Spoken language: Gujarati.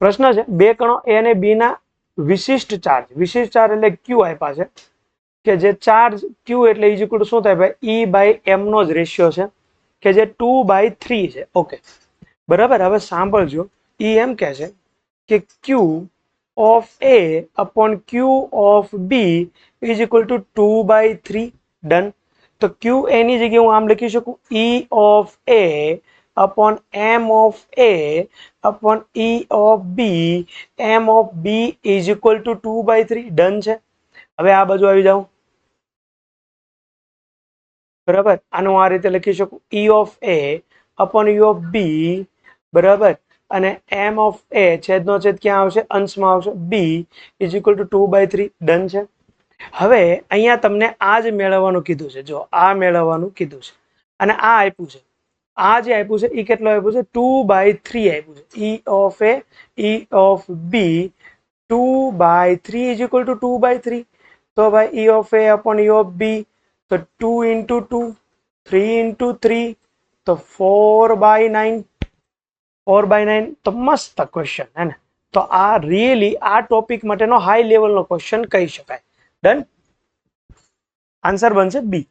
પ્રશ્ન છે, બે કણો એ અને બી ના વિશિષ્ટ ચાર્જ વિશિષ્ટ ચાર્જ એટલે ક્યુ આપ્યા છે, કે જે ચાર્જ ક્યુ એટલે ઇઝ ઇક્વલ ટુ શું થાય ભાઈ? ઈ બાય એમ નો જ રેશિયો છે, કે જે ટુ બાય થ્રી છે ઓકે બરાબર? હવે સાંભળજો. ઈ એમ કહે છે કે Q of A upon Q of B is equal to two by three done તો ક્યુ એની જગ્યાએ હું આમ લખી શકું? E of A upon M of A upon E of B M of B is equal to two by three done છે? હવે આ બાજુ આવી જાઉં. બરાબર? આનું આ રીતે લખી શકું. E of A upon U of B બરાબર? અને એમ ઓફ એ છેદનો છેદ ક્યાં આવશે? અંશમાં આવશે. B is equal to two by three done છે? હવે અહીંયા તમને આ જ મેળવવાનું કીધું છે. જો આ મેળવવાનું કીધું છે. અને આ આપ્યું છે. આ જે આપ્યું છે એ કેટલું આપ્યું છે? ટુ બાય થ્રી આપ્યું છે. E of A E of B two by three is equal to two by three તો ભાઈ E of A upon E of B તો two into two three into three તો four by nine four by nine તો મસ્ત ક્વેશ્ચન હે ને? તો આ રિયલી આ ટોપિક માટેનો હાઈ લેવલનો ક્વેશ્ચન કહી શકાય. ડન આન્સર બનશે બી